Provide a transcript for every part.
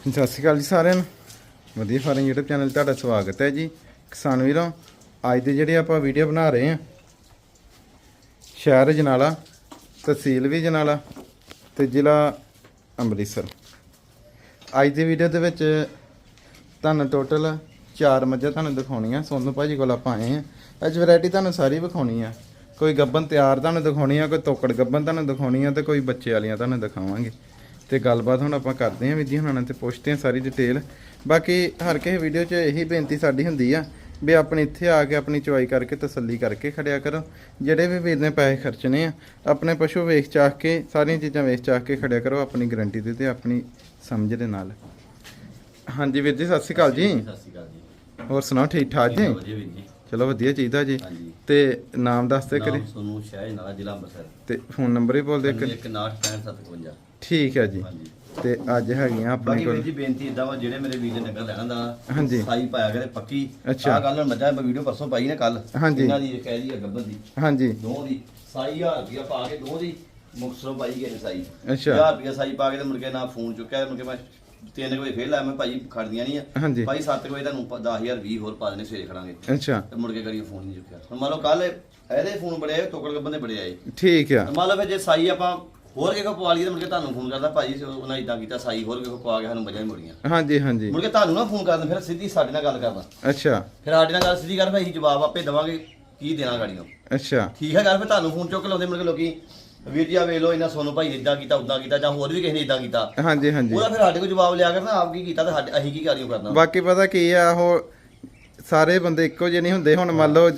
ਸਤਿ ਸ਼੍ਰੀ ਅਕਾਲ ਜੀ ਸਾਰਿਆਂ ਨੂੰ। ਵਧੀਆ ਫਾਰਮ YouTube ਚੈਨਲ 'ਤੇ ਤੁਹਾਡਾ ਸਵਾਗਤ ਹੈ ਜੀ। ਕਿਸਾਨ ਵੀਰੋ, ਅੱਜ ਦੇ ਜਿਹੜੇ ਆਪਾਂ ਵੀਡੀਓ ਬਣਾ ਰਹੇ ਹਾਂ, ਸ਼ਹਿਰ ਜਨਾਲਾ, ਤਹਿਸੀਲ ਵੀ ਜਨਾਲਾ ਤੇ ਜ਼ਿਲ੍ਹਾ ਅੰਮ੍ਰਿਤਸਰ। ਅੱਜ ਦੀ ਵੀਡੀਓ ਦੇ ਵਿੱਚ ਤੁਹਾਨੂੰ ਟੋਟਲ ਚਾਰ ਮੱਝਾਂ ਤੁਹਾਨੂੰ ਦਿਖਾਉਣੀਆਂ। ਸੋਨੂ ਭਾਜੀ ਕੋਲ ਆਪਾਂ ਆਏ ਹਾਂ। ਅੱਜ ਵੈਰਾਈਟੀ ਤੁਹਾਨੂੰ ਸਾਰੀ ਵਿਖਾਉਣੀ ਆ। ਕੋਈ ਗੱਬਨ ਤਿਆਰ ਤੁਹਾਨੂੰ ਦਿਖਾਉਣੀ ਆ, ਕੋਈ ਤੋਕੜ ਗੱਬਨ ਤੁਹਾਨੂੰ ਦਿਖਾਉਣੀ ਆ ਤੇ ਕੋਈ ਬੱਚੇ ਵਾਲੀਆਂ ਤੁਹਾਨੂੰ ਦਿਖਾਵਾਂਗੇ। ਤੇ ਗੱਲਬਾਤ ਹੁਣ ਆਪਾਂ ਕਰਦੇ ਆਂ ਵੀਰ ਜੀ ਹੁਣਾਂ ਨਾਲ ਤੇ ਪੁੱਛਦੇ ਆਂ ਸਾਰੀ ਡਿਟੇਲ ਬਾਕੀ ਹਰ ਕਿਸੇ ਵੀਡੀਓ 'ਚ ਇਹੀ ਬੇਨਤੀ ਸਾਡੀ ਹੁੰਦੀ ਆ ਵੀ ਆਪਣੇ ਇੱਥੇ ਆ ਕੇ ਆਪਣੀ ਚੁਆਈ ਕਰਕੇ ਤਸੱਲੀ ਕਰਕੇ ਖੜਿਆ ਕਰੋ। ਜਿਹੜੇ ਵੀ ਵੀਰ ਨੇ ਪੈਸੇ ਖਰਚਣੇ ਆ ਆਪਣੇ ਪਸ਼ੂ ਵੇਖ ਚਾਖ ਕੇ ਸਾਰੀਆਂ ਚੀਜ਼ਾਂ ਵੇਖ ਚਾਖ ਕੇ ਖੜਿਆ ਕਰੋ ਆਪਣੀ ਗਾਰੰਟੀ ਤੇ ਤੇ ਆਪਣੀ ਸਮਝ ਦੇ ਨਾਲ। ਹਾਂਜੀ ਵੀਰ ਜੀ ਸਤਿ ਸ਼੍ਰੀ ਅਕਾਲ ਜੀ। ਸਤਿ ਸ਼੍ਰੀ ਅਕਾਲ ਜੀ। ਹੋਰ ਸੁਣਾਓ ਠੀਕ ਠਾਕ ਜੀ? ਵਧੀਆ ਵੀਰ ਜੀ। ਚਲੋ ਵਧੀਆ ਚਾਹੀਦਾ ਜੀ। ਤੇ ਨਾਮ ਦੱਸ ਦੇ ਕਰੇ ਸੋਨੂੰ ਸ਼ਾਹ ਨਾਲਾ ਜ਼ਿਲ੍ਹਾ ਅੰਮ੍ਰਿਤਸਰ। ਤੇ ਫੋਨ ਨੰਬਰ ਵੀ ਬੋਲ ਦੇ ਕਰੇ ਇੱਕ 96755 ਠੀਕ ਹੈ ਜੀ। ਹਾਂਜੀ। ਤੇ ਅੱਜ ਹੈਗੀਆਂ ਆਪਣੇ ਬਾਕੀ ਵੀਰ ਕੋਲ। ਜੀ ਬੇਨਤੀ ਇਦਾਂ ਵਾ ਜਿਹੜੇ ਮੇਰੇ ਵੀਰ ਦੇ ਨਗਰ ਲੈਣਾ ਦਾ ਹਾਂਜੀ। ਸਾਈ ਪਾਇਆ ਕਰੇ ਪੱਕੀ। ਅੱਛਾ। ਆਹ ਗੱਲ ਮੱਝਾਂ ਮੈਂ ਵੀਡੀਓ ਪਰਸੋਂ ਪਾਈ ਨਾ ਕੱਲ। ਹਾਂਜੀ। ਇਹਨਾਂ ਦੀ ਕਹਿ ਰਹੀ ਹੈ ਗੱਬਰ ਦੀ। ਹਾਂਜੀ। ਦੋ ਦੀ। ਸਾਈ 1000 ਰੁਪਇਆ ਪਾ ਕੇ ਦੋ ਦੀ ਮੁਕਸਰੋਂ ਪਾਈ ਗਏ ਨੇ ਸਾਈ। ਅੱਛਾ। 1000 ਰੁਪਇਆ ਸਾਈ ਪਾ ਕੇ ਤੇ ਕੇ ਨਾ ਫੋਨ ਚੁੱਕਿਆ ਕੇ ਮੈਂ ਤਿੰਨ ਕੁ ਵਜੇ ਫੇਰ ਲਾਇਆ ਮੈਂ ਭਾਈ ਖੜਦੀਆਂ ਨਹੀਂ ਆ। ਭਾਈ 7 ਵਜੇ ਤੁਹਾਨੂੰ 10000 20 ਹੋਰ ਪਾ ਦੇਣੇ ਸਵੇਰੇ ਖੜਾਂਗੇ। ਅੱਛਾ। ਤੇ ਕੇ ਕਰੀ ਫੋਨ ਨਹੀਂ ਚੁੱਕਿਆ। ਹੁਣ ਮੰਨ ਲਓ ਕੱਲ ਇਹਦੇ ਫੋਨ ਬੜੇ ਆਏ ਤੋਕੜ ਗੱਬਨ ਦੇ ਬੜੇ ਆਏ। ਠੀਕ ਆ। ਮੰਨ ਲਓ ਫਿਰ ਜੇ ਸਾਈ ਆਪਾਂ ਹੋਰ ਕਿਸੇ ਕੋ ਪਵਾ ਲਈਏ ਤਾਂ ਮੁੜ ਕੇ ਤੁਹਾਨੂੰ ਫੋਨ ਕਰਦਾ ਭਾਜੀ ਉਹਨਾਂ ਇਦਾਂ ਕੀਤਾ ਸਾਈ ਹੋਰ ਕਿਸੇ ਕੋ ਪਵਾ ਕੇ ਸਾਨੂੰ ਮਜਾਂ ਹੀ ਮੁੜੀਆਂ। ਹਾਂਜੀ ਹਾਂਜੀ। ਮੁੜ ਕੇ ਤੁਹਾਨੂੰ ਨਾ ਫੋਨ ਕਰਨ ਫਿਰ ਸਿੱਧੀ ਸਾਡੇ ਨਾਲ ਗੱਲ ਕਰਦਾ ਅੱਛਾ। ਫਿਰ ਸਾਡੇ ਨਾਲ ਗੱਲ ਸਿੱਧੀ ਕਰ ਭਾਈ ਜਵਾਬ ਆਪੇ ਦੇਵਾਂਗੇ ਕੀ ਦੇਣਾ ਗਾੜੀਆਂ ਅੱਛਾ। ਠੀਕ ਹੈ ਗੱਲ ਫਿਰ ਤੁਹਾਨੂੰ ਫੋਨ ਚੁੱਕ ਲਾਉਂਦੇ ਮੁੜ ਕੇ ਲੋਕੀ ਵੀਰ ਜੀ ਆ ਵੇਖ ਲਓ ਇਹਨਾਂ ਸੋਨੂੰ ਭਾਈ ਇਦਾਂ ਕੀਤਾ ਉਦਾਂ ਕੀਤਾ ਜਾਂ ਹੋਰ ਵੀ ਕਿਸੇ ਨੇ ਇਦਾਂ ਕੀਤਾ। ਹਾਂਜੀ ਹਾਂਜੀ। ਉਹਦਾ ਫਿਰ ਸਾਡੇ ਕੋਲ ਜਵਾਬ ਲਿਆ ਕਰਨਾ ਆਪ ਕੀ ਕੀਤਾ ਤੇ ਸਾਡੇ ਅਸੀਂ ਕੀ ਕਰੀਓ ਕਰਨਾ। ਬਾਕੀ ਪਤਾ ਕੀ ਆ ਉਹ ਸਾਰੇ ਬੰਦੇ ਇੱਕੋ ਜਿਹੇ ਨਹੀਂ ਹੁੰਦੇ ਹੁਣ ਮੰਨ ਲਓ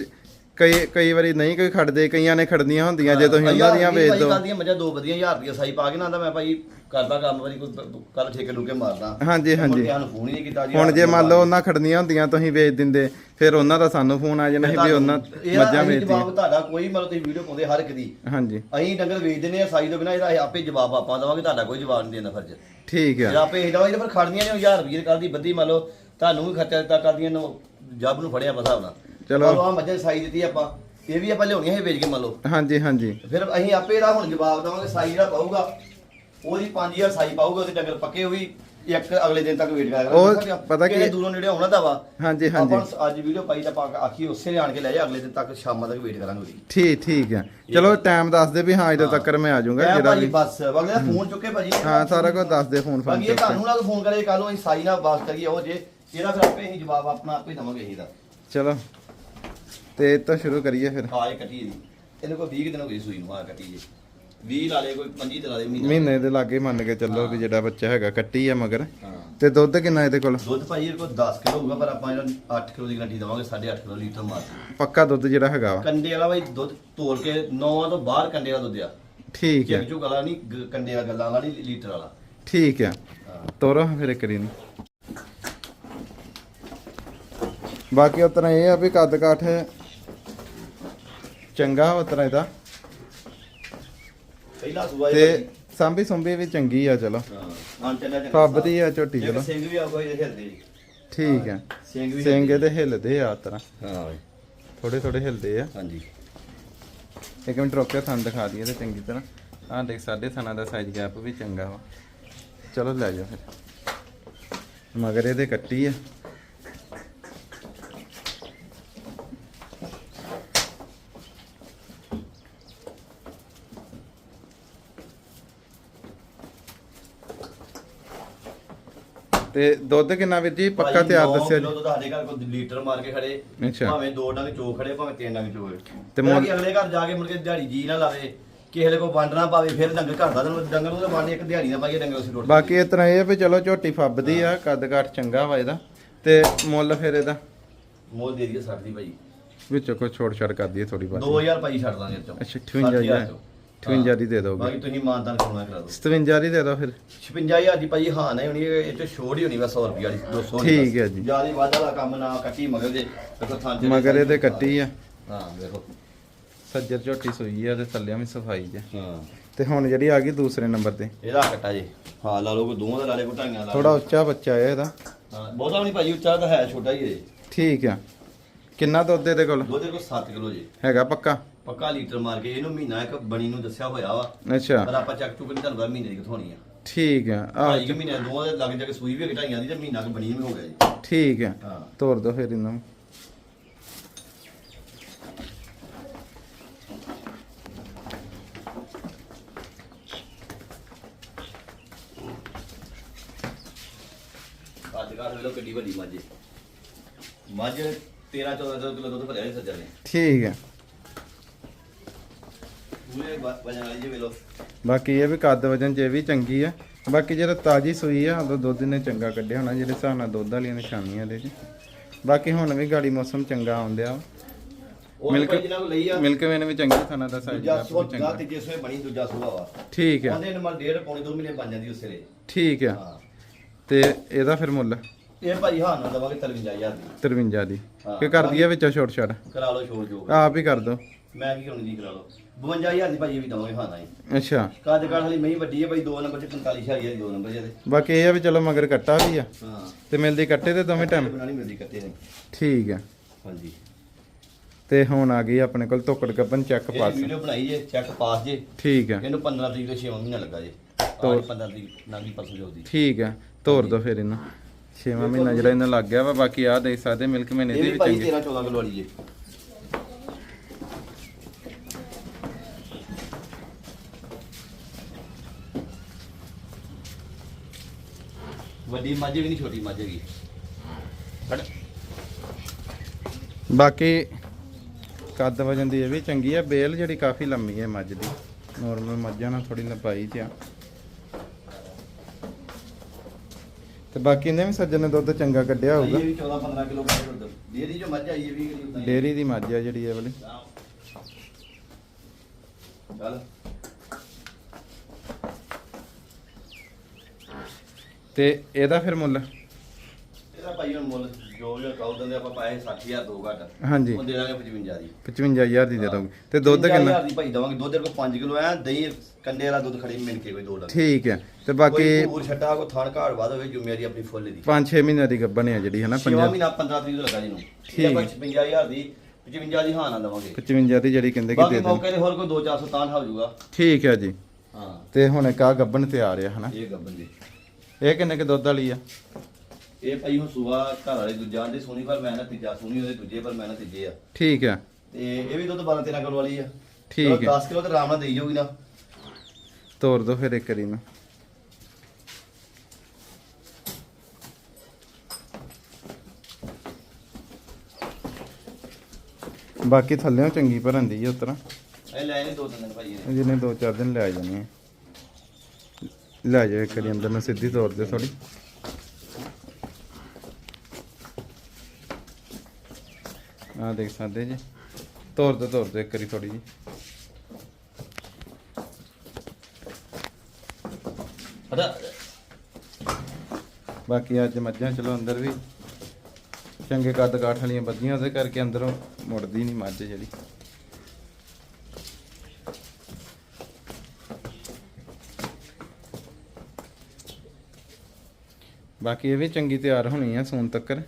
ਕਈ ਕਈ ਵਾਰੀ ਨਹੀਂ ਕੋਈ ਖੜਦੇ ਕਈਆਂ ਨੇ ਖੜਦੀਆਂ ਹੁੰਦੀਆਂ ਜੇ ਤੁਸੀਂ ਉਹਨਾਂ ਦੀਆਂ ਵੇਚ ਦਿਓ ਕੱਲ ਦੀਆਂ ਮੱਝਾਂ ਦੋ ਵਧੀਆਂ 1000 ਰੁਪਏ ਸਾਈ ਪਾ ਕੇ ਨਾ ਆਂਦਾ ਮੈਂ ਭਾਈ ਕਰਦਾ ਕੰਮ ਵਾਰੀ ਕੋਈ ਕੱਲ ਠੇਕੇ ਠੁਕੇ ਮਾਰਦਾ। ਹਾਂਜੀ ਹਾਂਜੀ। ਸਾਨੂੰ ਫੋਨ ਹੀ ਨਹੀਂ ਕੀਤਾ ਜੀ ਹੁਣ ਜੇ ਮੰਨ ਲਓ ਉਹਨਾਂ ਖੜਨੀਆਂ ਹੁੰਦੀਆਂ ਤੁਸੀਂ ਵੇਚ ਦਿੰਦੇ ਫਿਰ ਉਹਨਾਂ ਦਾ ਸਾਨੂੰ ਫੋਨ ਆ ਜਾਣਾ ਸੀ ਵੀ ਉਹਨਾਂ ਮੱਝਾਂ ਵੇਚਦੀਆਂ। ਜਵਾਬ ਤੁਹਾਡਾ ਕੋਈ ਮਤਲਬ ਤੁਸੀਂ ਵੀਡੀਓ ਪਾਉਂਦੇ ਹਰ ਇੱਕ ਦੀ। ਹਾਂਜੀ। ਅਸੀਂ ਡੰਗਰ ਵੇਚ ਦਿੰਦੇ ਆ ਸਾਈ ਤੋਂ ਬਿਨਾ ਇਹਦਾ ਆਪੇ ਜਵਾਬ ਆਪਾਂ ਦੇਵਾਂਗੇ ਤੁਹਾਡਾ ਕੋਈ ਜਵਾਬ ਨਹੀਂ ਦੇਣਾ ਫਰਜ਼। ਠੀਕ ਜੇ ਆ ਆਪੇ ਇਹਦਾ ਇਹਦੇ ਪਰ ਖੜਨੀਆਂ ਨੇ 1000 ਰੁਪਏ ਕੱਲ ਦੀ ਬੱਦੀ ਮੰਨ ਲਓ ਤੁਹਾਨੂੰ ਵੀ ਖਰਚਾ ਦਿੱਤਾ ਕਰਦੀਆਂ ਨੂੰ ਜੱਬ ਨੂੰ ਫੜਿਆ ਬਸਾ ਹੋਣਾ ਚਲੋ। ਆਹ ਮੱਝਾਂ ਦੀ ਸਾਈ ਦਿੱਤੀ ਆਪਾਂ। ਇਹ ਵੀ ਆਪਾਂ ਲਿਆਉਣੀਆਂ ਸੀ ਵੇਚ ਕੇ ਮੰਨ ਲਓ। ਹਾਂਜੀ ਹਾਂਜੀ। ਫਿਰ ਅਸੀਂ ਆਪੇ ਇਹਦਾ ਹੁਣ ਜਵਾਬ ਦੇਵਾਂਗੇ ਸਾਈ ਜਿਹੜਾ ਪਾਊਗਾ। ਉਹਦੀ 5000 ਸਾਈ ਪਾਊਗਾ ਉਹਦੇ ਡੰਗਰ ਪੱਕੇ ਹੋਈ। ਇੱਕ ਅਗਲੇ ਦਿਨ ਤੱਕ ਵੇਟ ਕਰਿਆ ਉਹ ਕਰਾਂਗੇ। ਪਤਾ ਕੀ- ਦੂਰੋਂ ਨੇੜੇ ਆਉਣਾ ਦਾ ਵਾ। ਹਾਂਜੀ ਆਪਾਂ ਹਾਂਜੀ ਹੁਣ ਅੱਜ ਵੀਡੀਓ ਪਾਈ ਤਾਂ ਆਪਾਂ ਆਖੀ ਉਸੇ ਨੇ ਆਣ ਕੇ ਲੈ ਜਾ ਅਗਲੇ ਦਿਨ ਤੱਕ ਸ਼ਾਮਾਂ ਤੱਕ ਵੇਟ ਕਰਾਂਗੇ ਉਹਦੀ। ਠੀਕ ਠੀਕ ਆ। ਚਲੋ ਟਾਈਮ ਦੱਸ ਦੇ ਵੀ ਹਾਂ ਇਹਦੇ ਤੱਕ ਮੈਂ ਆ ਜਾਊਂਗਾ ਜਿਹੜਾ ਭਾਜੀ ਵੀ। ਬਸ ਅਗਲੇ ਦਾ ਫੋਨ ਚੁੱਕੇ ਭਾਜੀ। ਹਾਂ ਸਾਰਾ ਕੁਝ ਦੱਸ ਦੇ ਫੋਨ ਫੋਨ ਬਾਕੀ ਇਹ ਤੁਹਾਨੂੰ ਨਾਲ ਫੋਨ ਕਰੇ ਕੱਲ ਨੂੰ ਅਸੀਂ ਸਾਈ ਨਾਲ ਬਾਤ ਕਰੀਏ ਉਹ ਜੇ ਇਹਦਾ ਫਿਰ ਆਪੇ ਅਸੀਂ ਜਵਾਬ ਆਪਣਾ ਆਪੇ ਦਵਾਂਗੇ ਇਹਦਾ। ਚਲੋ। ਤੇ ਇਹ ਤੋਂ ਸ਼ੁਰੂ ਕਰੀਏ ਫਿਰ। ਆ ਇਹ ਕੱਟੀ ਇਹਦੀ ਇਹਨੂੰ ਕੋਈ 20 ਕੁ ਦਿਨ ਹੋ ਗਏ ਸੂਈ ਨੂੰ ਆ ਕੱਟੀ ਜੇ 20 ਲਾ ਲੇ ਕੋਈ 25 ਤੇ ਲਾ ਲੇ ਮਹੀਨਾ। ਮਹੀਨੇ ਦੇ ਲਾਗੇ ਮੰਨ ਕੇ ਚੱਲੋ ਵੀ ਜਿਹੜਾ ਬੱਚਾ ਹੈਗਾ ਕੱਟੀ ਆ ਮਗਰ। ਹਾਂ। ਤੇ ਦੁੱਧ ਕਿੰਨਾ ਇਹਦੇ ਕੋਲ? ਦੁੱਧ ਭਾਈ ਇਹ ਕੋਲ 10 ਕਿਲੋ ਹੋਊਗਾ ਪਰ ਆਪਾਂ ਇਹਦਾ 8 ਕਿਲੋ ਦੀ ਗਰੰਟੀ ਦਵਾਂਗੇ 8.5 ਕਿਲੋ ਲੀਟਰ ਮਾਰ ਪੱਕਾ ਦੁੱਧ ਜਿਹੜਾ ਹੈਗਾ ਵਾ? ਕੰਡੇ ਵਾਲਾ ਭਾਈ ਦੁੱਧ ਤੋਲ ਕੇ 9 ਤੋਂ ਬਾਹਰ ਕੰਡੇ ਵਾਲਾ ਦੁੱਧ ਆ। ਠੀਕ ਹੈ ਚੁ ਗਲਾ ਨਹੀਂ ਗ- ਕੰਡੇ ਵਾਲਾ ਗੱਲਾਂ ਵਾਲਾ ਲੀਟਰ ਵਾਲਾ। ਠੀਕ ਹੈ ਹਾਂ। ਤੋਰੋ ਫਿਰ ਇੱਕ ਰੀ ਨੂੰ ਬਾਕੀ ਉਤਨਾ ਇਹ ਆ ਵੀ ਕੱਦ ਕਾਠ ਚੰਗਾ ਉਤਨਾ ਇਹਦਾ। ਪਹਿਲਾ ਸੁਬਾ ਤੇ ਸਾਂਭੀ ਸੁੰਭੀ ਵੀ ਚੰਗੀ ਆ ਚਲੋ। ਹਾਂ ਹਾਂ ਚੱਲਿਆ ਚੱਲਿਆ ਫੱਬਦੀ ਆ ਝੋਟੀ ਇੱਕ ਚਲੋ। ਸਿੰਘ ਵੀ ਆਊਗਾ ਇਹਦੇ ਹਿਲਦੇ ਠੀਕ ਹੈ ਸਿੰਘ ਵੀ ਸਿੰਘ ਇਹਦੇ ਹਿੱਲਦੇ ਆ ਉਤਨਾ ਹਾਂ ਥੋੜੇ ਥੋੜੇ ਹਿੱਲਦੇ ਆ। ਹਾਂਜੀ। ਇੱਕ ਮਿੰਟ ਰੁਕ ਕੇ ਤੁਹਾਨੂੰ ਦਿਖਾ ਦਈਏ ਤੇ ਚੰਗੀ ਤਰ੍ਹਾਂ। ਆਹ ਦੇਖ ਸਾਡੇ ਥਣਾ ਦਾ ਸਾਈਜ਼ ਗੈਪ ਵੀ ਚੰਗਾ ਵਾ। ਚਲੋ ਲੈ ਜਾਓ ਫਿਰ। ਮਗਰ ਇਹਦੇ ਕੱਟੀ ਆ। ਤੇ ਦੁੱਧ ਕਿੰਨਾ ਵੀਰ ਜੀ? ਪੱਕਾ ਤਿਆਰ ਦੱਸਿਆ ਜੀ। ਦੁੱਧ ਸਾਡੇ ਘਰ ਕੋਈ ਲੀਟਰ ਮਾਰ ਕੇ ਖੜੇ ਅੱਛਾ। ਭਾਵੇਂ ਦੋ ਡੰਗ ਚੋ ਖੜੇ ਭਾਵੇਂ ਤਿੰਨ ਡੰਗ ਚੋ ਤੇ ਤੇ ਮੁੱਲ- ਅਗਲੇ ਘਰ ਜਾ ਕੇ ਮੁੜ ਕੇ ਦਿਹਾੜੀ ਜੀ ਨਾ ਲਾਵੇ ਕਿਸੇ ਦੇ ਕੋ ਵੰਡ ਨਾ ਪਾਵੇ ਫਿਰ ਡੰਗਰ ਘਰ ਦਾ ਤੈਨੂੰ ਡੰਗਰ ਨੂੰ ਤਾਂ ਵੰਡ ਇੱਕ ਦਿਹਾੜੀ ਨਾ ਪਾਈਏ ਡੰਗਰ ਉਸੇ ਰੋਟੀ ਬਾਕੀ ਇਸ ਤਰ੍ਹਾਂ ਇਹ ਆ ਵੀ ਚਲੋ ਝੋਟੀ ਫੱਬਦੀ ਆ ਕੱਦ ਕਾਠ ਚੰਗਾ ਵਾ ਇਹਦਾ। ਤੇ ਮੁੱਲ ਫਿਰ ਇਹਦਾ? ਮੋਲ ਦੇ ਦਈਏ 60 ਦੀ ਭਾਈ। ਵਿੱਚੋਂ ਕੋਈ ਛੋੜ ਛੜ ਕਰ ਦਈਏ ਥੋੜੀ ਬਾਤ 2000 ਭਾਈ ਛੱਡ ਦਾਂਗੇ ਚੋਂ ਅੱਛਾ 58000 58 ਦੀ ਦੇ ਦੋਗੇ ਬਾਕੀ ਤੁਸੀਂ ਮਾਨਦਾਨ ਕਰਨਾ ਕਰਾ ਦਿਓ। 57 ਦੀ ਦੇ ਦੋ ਫਿਰ। 56000 ਦੀ ਭਾਈ ਹਾਂ ਨਹੀਂ ਹੋਣੀ ਇਹ ਚ ਛੋੜ ਹੀ ਹੋਣੀ ਬਸ 100 ਰੁਪਏ ਵਾਲੀ 200 ਠੀਕ ਹੈ ਜੀ। ਜ਼ਿਆਦਾ ਵਾਧਾ ਵਾਲਾ ਕੰਮ ਨਾ ਕੱਟੀ ਮਗਰ ਦੇ ਦੇਖੋ ਥਾਂ ਤੇ ਮਗਰ ਇਹਦੇ ਕੱਟੀ ਆ। ਹਾਂ ਦੇਖੋ। ਸੱਜਰ ਝੋਟੀ ਸੂਈ ਆ ਤੇ ਥੱਲੇ ਵੀ ਸਫ਼ਾਈ ਆ। ਹਾਂ। ਤੇ ਹੁਣ ਜਿਹੜੀ ਆ ਗਈ ਦੂਸਰੇ ਨੰਬਰ ਤੇ। ਇਹਦਾ ਕੱਟਾ ਜੀ। ਹਾਂ ਲਾ ਲਓ ਕੋ ਦੋਵਾਂ ਦਾ ਲਾ ਲੇ ਕੋ ਢਾਈਆਂ ਲਾ ਥੋੜਾ ਲਓ। ਉੱਚਾ ਬੱਚਾ ਹੈ ਇਹਦਾ। ਹਾਂ ਬਹੁਤਾ ਵੀ ਨਹੀਂ ਭਾਜੀ ਉੱਚਾ ਤਾਂ ਹੈ ਛੋਟਾ ਹੀ ਹੈ। ਠੀਕ ਆ। ਕਿੰਨਾ ਦੁੱਧ ਇਹਦੇ ਕੋਲ? ਦੁੱਧ ਕੋ 7 ਕਿਲੋ ਜੀ। ਹੈਗਾ ਪੱਕਾ? ਪੱਕਾ ਲੀਟਰ ਮਾਰ ਕੇ ਇਹਨੂੰ ਮਹੀਨਾ ਇੱਕ ਬਣੀ ਨੂੰ ਦੱਸਿਆ ਹੋਇਆ ਵਾ। ਅੱਛਾ। ਪਰ ਆਪਾਂ ਚੱਕ ਚੁੱਕ ਨਹੀਂ ਤੁਹਾਨੂੰ ਮਹੀਨੇ ਦੀ ਕਿਥੋਂ ਹੋਣੀ ਆ। ਠੀਕ ਆ ਆ ਢਾਈ ਕੁ ਮਹੀਨੇ ਦੋਵਾਂ ਦੇ ਲੱਗ ਜਾ ਕੇ ਸੂਈ ਵੀ ਘਟਾਈਆਂ ਦੀ ਤੇ ਮਹੀਨਾ ਕੁ ਬਣੀ ਵੀ ਹੋ ਗਿਆ ਜੀ। ਠੀਕ ਆ। ਹਾਂ। ਤੋਰ ਦੋ ਫਿਰ ਇਹਨਾਂ ਨੂੰ। ਅੱਜ ਕੱਲ੍ਹ ਵੇਲੋ ਕਿੱਡੀ ਵੱਡੀ ਮੱਝ ਹੈ। ਮੱਝ 13 14 ਕਿਲੋ ਦੁੱਧ ਭਰਿਆ ਨਹੀਂ ਸੱਜਣ ਨੇ। ਠੀਕ ਆ। ਪੂਰੇ ਵ- ਵਜਨ ਵਾਲੀ ਜੇ ਵੇਲੋ ਬਾਕੀ ਇਹ ਵੀ ਕੱਦ ਵਜਨ ਇਹ ਵੀ ਚੰਗੀ ਆ। ਬਾਕੀ ਜਿਹੜਾ ਤਾਜੀ ਸੂਈ ਆ ਉਦੋਂ ਦੁੱਧ ਨੇ ਚੰਗਾ ਕੱਢਿਆ ਹੋਣਾ ਜਿਹੜੇ ਹਿਸਾਬ ਨਾਲ ਦੁੱਧ ਵਾਲੀਆਂ ਨਿਸ਼ਾਨੀਆਂ ਇਹਦੇ ਚ। ਬਾਕੀ ਹੁਣ ਵੀ ਗਾੜੀ ਮੌਸਮ ਚੰਗਾ ਆਉਂਦਿਆ ਮਿਲਕ- ਲਈ ਮਿਲਕ ਵੇਨ ਵੀ ਚੰਗੀ ਥਾਣਾ ਦਾ ਸਾਈਜ਼ ਦੂਜਾ ਸੂਆ ਚੰਗਾ। ਦਾ ਤੀਜੇ ਸੂਏ ਬਣੀ ਦੂਜਾ ਸੂਆ ਵਾ। ਠੀਕ ਆ। ਉਹਦੇ ਨੰਬਰ ਡੇਢ ਪੌਣੇ 2 ਮਹੀਨੇ ਬਣ ਜਾਂਦੀ ਉਸੇ ਵੇਲੇ। ਠੀਕ ਆ। ਤੇ ਇਹਦਾ ਫਿਰ ਮੁੱਲ? ਇਹ ਭਾਈ ਹਾਂ ਨਾ ਦਵਾਂਗੇ 53000 ਦੀ। 53 ਦੀ। ਕਿ ਕਰ ਦਈਏ ਵਿੱਚੋਂ ਛੋਟ ਛੜ ਕਰਾ ਲਓ ਛੋੜ ਜੋ। ਆਪ ਹੀ ਕਰ ਦੋ। ਮੈਂ ਕੀ ਕਰਾਉਣੀ ਦੀ ਕਰਾ ਲਓ। 52000 ਦੀ ਇਹ ਵੀ ਦਵਾਂਗੇ ਹਾਂ ਨਾ ਹੀ ਅੱਛਾ। ਕਾਜ ਕਾਲ ਵਾਲੀ ਮਹੀਂ ਵੱਡੀ ਹੈ ਭਾਈ 2 ਨੰਬਰ ਚ 45000 ਦੀ 2 ਨੰਬਰ ਜਿਹਦੇ ਬਾਕੀ ਇਹ ਆ ਵੀ ਚਲੋ ਮਗਰ ਕੱਟਾ ਵੀ ਆ। ਹਾਂ। ਤੇ ਮਿਲਦੀ ਕੱਟੇ ਤੇ ਦੋਵੇਂ ਟਾਈਮ ਬਣਾਣੀ ਮਿਲਦੀ ਕੱਤੇ ਨਹੀਂ ਠੀਕ ਆ। ਹਾਂਜੀ। ਤੇ ਹੁਣ ਆ ਗਈ ਆਪਣੇ ਕੋਲ ਤੋਕੜ ਗੱਬਨ ਚੈੱਕ ਇਹ ਪਾਸ ਵੀਡੀਓ ਬਣਾਈ ਜੇ ਚੈੱਕ ਪਾਸ ਜੇ। ਠੀਕ ਆ। ਇਹਨੂੰ 15 ਤਰੀਕ ਤੋਂ 6 ਮਹੀਨਾ ਲੱਗਾ ਜੇ। ਤੋਰ। ਆਹ 15 ਤਰੀਕ ਨਾਂਗੀ ਪਰਸੋਂ ਜੋਦੀ ਠੀਕ ਆ। ਤੋਰ ਦੋ ਫਿਰ ਇਹਨੂੰ। 6ਵਾਂ ਮਹੀਨਾ ਜਿਹੜਾ ਇਹਨਾਂ ਲੱਗ ਗਿਆ ਵਾ ਬਾਕੀ ਆ ਦੇਖ ਸਕਦੇ ਮਿਲਕ ਮਹੀਨੇ ਇਹ ਦੀ ਵੀ ਵੀ ਭਾਈ ਚੰਗੀ। 13 14 ਕਿਲੋ ਵਾਲੀ ਜੇ। ਵੱਡੀ ਮੱਝ ਵੀ ਨਹੀਂ ਛੋਟੀ ਮੱਝ ਹੈਗੀ ਬਾਕੀ ਕੱਦ ਵਜਨ ਦੀ ਇਹ ਵੀ ਚੰਗੀ ਆ ਬੇਲ ਜਿਹੜੀ ਕਾਫੀ ਲੰਮੀ ਹੈ ਮੱਝ ਦੀ। ਨੋਰਮਲ ਮੱਝਾਂ ਨਾਲ ਥੋੜੀ ਲੰਬਾਈ ਚ ਆ। ਤੇ ਬਾਕੀ ਇਹਨੇ ਵੀ ਸੱਜਣ ਨੇ ਦੁੱਧ ਚੰਗਾ ਕੱਢਿਆ ਹੋਊਗਾ। ਇਹ ਵੀ 14 15 ਕਿਲੋ ਦੁੱਧ। ਡੇਰੀ ਜੋ ਮੱਝ ਆਈ ਇਹ ਵੀ ਡੇਰੀ ਦੀ ਮੱਝ ਆ ਜਿਹੜੀ ਇਹ ਵਾਲੀ। ਚੱਲ। ਤੇ ਇਹਦਾ ਫਿਰ ਮੁੱਲ? ਇਹਦਾ ਭਾਈ ਹੁਣ ਮੁੱਲ ਜੋ ਜੋ ਕਾਉ ਦਿੰਦੇ ਆਪਾਂ ਪਾਏ 60000 ਦੋ ਘੱਟ। ਹਾਂਜੀ। ਉਹ ਦੇ ਦਾਂਗੇ 55 ਦੀ। 55000 ਦੀ ਦੇ ਦੋਗੇ। ਤੇ ਦੁੱਧ 55,000 ਕਿੰਨਾ? ਦੀ ਭਾਈ ਦਵਾਂਗੇ। ਦੁੱਧ ਕੋ 5 ਕਿਲੋ ਐ ਦਹੀਂ ਕੰਡੇ ਵਾਲਾ ਦੁੱਧ ਖੜੀ ਮਿਲ ਕੇ ਕੋਈ ਦੋ ਲੱਖ। ਠੀਕ ਹੈ ਤੇ ਬਾਕੀ ਹੋਰ ਛੱਟਾ ਕੋ ਥਣ ਘਾੜ ਵਾਦ ਹੋਵੇ ਜ਼ਿੰਮੇਵਾਰੀ ਆਪਣੀ ਫੁੱਲ ਦੀ। 5-6 ਮਹੀਨਿਆਂ ਦੀ ਗੱਬਣ ਆ ਜਿਹੜੀ ਹਨਾ 6 50 ਮਹੀਨਾ 15 ਤਰੀਕ ਤੋਂ ਲੱਗਾ ਜਿਹਨੂੰ ਠੀਕ ਠੀਕ। ਹੈ 55000 ਦੀ 55 ਦੀ ਹਾਂ ਨਾ ਦਵਾਂਗੇ। 55 ਦੀ ਜਿਹੜੀ ਕਹਿੰਦੇ ਕਿ ਦੇ ਦੇਣ। ਮੌਕੇ ਤੇ ਹੋਰ ਕੋਈ 2-400 ਤਾਂ ਹੋ ਜਾਊਗਾ। ਠੀਕ ਹੈ ਜੀ। ਹਾਂ। ਤੇ ਹੁਣ ਇੱਕ ਆ ਗੱਬਣ ਤਿਆਰ ਆ ਹਨਾ। ਇਹ ਗੱਬਨ ਦੀ। ਇਹ ਕਿੰਨੇ ਕੇ ਦੁੱਧ ਵਾਲੀ ਆ? ਇਹ ਭਾਈ ਹੁਣ ਸੂਆ ਘਰ ਵਾਲੇ ਦੂਜਾ ਦੇ ਸੋਨੀ ਪਰ ਮੈਂ ਨਾ ਤੀਜਾ ਸੋਨੀ ਉਹਦੇ ਦੂਜੇ ਪਰ ਮੈਂ ਨਾ ਤੀਜੇ ਆ। ਠੀਕ ਆ। ਤੇ ਇਹ ਵੀ ਦੁੱਧ 12 13 ਕਿਲੋ ਵਾਲੀ ਆ। ਠੀਕ ਹੈ 10 ਕਿਲੋ ਤੇ ਆਰਾਮ ਨਾਲ ਦੇਈ ਜਾਊਗੀ ਨਾ। ਤੋਰ ਦੋ ਫਿਰ ਇੱਕ ਵਾਰੀ ਨੂੰ ਬਾਕੀ ਥੱਲੇੋਂ ਚੰਗੀ ਭਰਨ ਦੀ ਆ ਉਤਰਾ ਇਹ ਲੈ ਨੇ ਦੋ ਤਿੰਨ ਦਿਨ ਭਾਈ ਇਹਨੇ। ਦੋ ਚਾਰ ਦਿਨ ਲੈ ਜਾਣੀ ਆ ਲੈ ਜਾ ਇੱਕ ਵਾਰੀ ਅੰਦਰ ਨੂੰ ਸਿੱਧੀ ਤੋਰ ਦੇ ਥੋੜੀ ਆ ਦੇਖ ਸਕਦੇ ਜੀ। ਤੋਰ ਦੋ ਤੋਰ ਦੋ ਇੱਕ ਵਾਰੀ ਥੋੜੀ ਜੀ। ਪਤਾ ਬਾਕੀ ਅੱਜ ਮੱਝਾਂ ਚਲੋ ਅੰਦਰ ਵੀ। ਚੰਗੇ ਕੱਦ ਕਾਠ ਵਾਲੀਆਂ ਬੱਧੀਆਂ ਉਹਦੇ ਕਰਕੇ ਅੰਦਰੋਂ ਮੁੜਦੀ ਨਹੀਂ ਮੱਝ ਜਿਹੜੀ। ਬਾਕੀ ਇਹ ਵੀ ਚੰਗੀ ਤਿਆਰ ਹੋਣੀ ਆ ਸੂਨ ਤੱਕਰ।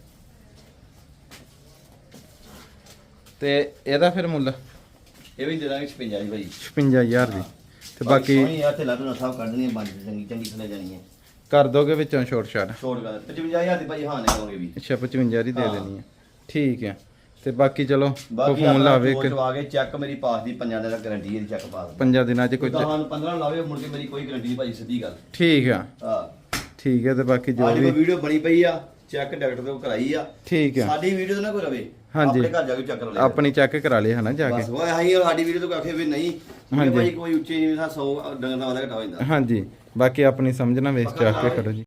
ਤੇ ਇਹਦਾ ਫਿਰ ਮੁੱਲ? ਇਹ ਵੀ ਦੇ ਦਾਂਗੇ 56 ਦੀ ਭਾਈ 56000 ਦੀ। ਤੇ ਬਾਕੀ ਸੋਹਣੀ ਆ ਤੇ ਨਾ ਸਾਫ਼ ਕੱਢਣੀ ਹੈ ਬੰਦ ਚੰਗੀ ਚੰਗੀ ਥਲੇ ਜਾਣੀ ਹੈ ਕਰ ਦੋਗੇ ਵਿੱਚੋਂ ਛੋਟ ਛਾੜ ਛੋੜ ਕਰ 55000 ਦੀ ਭਾਈ ਹਾਂ ਨੇ ਹੋਗੇ ਵੀ। ਅੱਛਾ 55 ਦੀ ਦੇ ਹਾਂ। ਦੇਣੀ ਆ। ਠੀਕ ਹੈ ਤੇ ਬਾਕੀ ਚਲੋ ਬਾਕੀ ਫੋਨ ਲਾਵੇ ਇੱਕ। ਆ ਕੇ ਚੈੱਕ ਮੇਰੀ ਪਾਸ ਦੀ ਪੰਜਾਂ ਦਿਨਾਂ ਦਾ ਗਾਰੰਟੀ ਹੈ ਚੈੱਕ ਪਾਸ ਦੀ ਪੰਜਾਂ ਦਿਨਾਂ 'ਚ ਕੋਈ ਕੋਈ ਤਾਂ 15 ਲਾਵੇ ਮੁੜ ਕੇ ਮੇਰੀ ਕੋਈ ਗਾਰੰਟੀ ਨਹੀਂ ਭਾਈ ਸਿੱਧੀ ਗੱਲ। ਠੀਕ ਆ। ਹਾਂ। ਠੀਕ ਹੈ ਤੇ ਬਾਕੀ ਜੋ ਅੱਜ ਵੀ ਵੀਡੀਓ ਬਣੀ ਪਈ ਆ ਚੈੱਕ ਡਾਕਟਰ ਤੋਂ ਕਰਾਈ ਆ। ਠੀਕ ਆ। ਸਾਡੀ ਵੀਡੀਓ ਨਾ ਕੋਈ ਰਵੇ ਹਾਂਜੀ। ਆਪਣੇ ਘਰ ਜਾ ਕੇ ਚੈੱਕ ਕਰ ਲੈ ਆਪਣੀ ਚੈੱਕ ਕਰਾ ਲਈ ਹਨਾ ਜਾ ਬਸ ਕੇ ਉਹ ਆਹੀ ਸਾਡੀ ਵੀਡੀਓ ਤੋਂ ਕਾਖੇ ਵੀ ਨਹੀਂ ਹਾਂਜੀ। ਭਾਈ ਕੋਈ ਉੱਚੇ ਨਹੀਂ 100 ਡੰਗਰ ਦਾ ਵਾਲਾ ਘਟਾ ਹੋ ਜਾਂਦਾ ਹਾਂਜੀ। ਬਾਕੀ ਆਪਣੀ ਸਮਝਣਾ ਵੇਖ ਚਾਹ ਕੇ ਕਰੋ ਜੀ।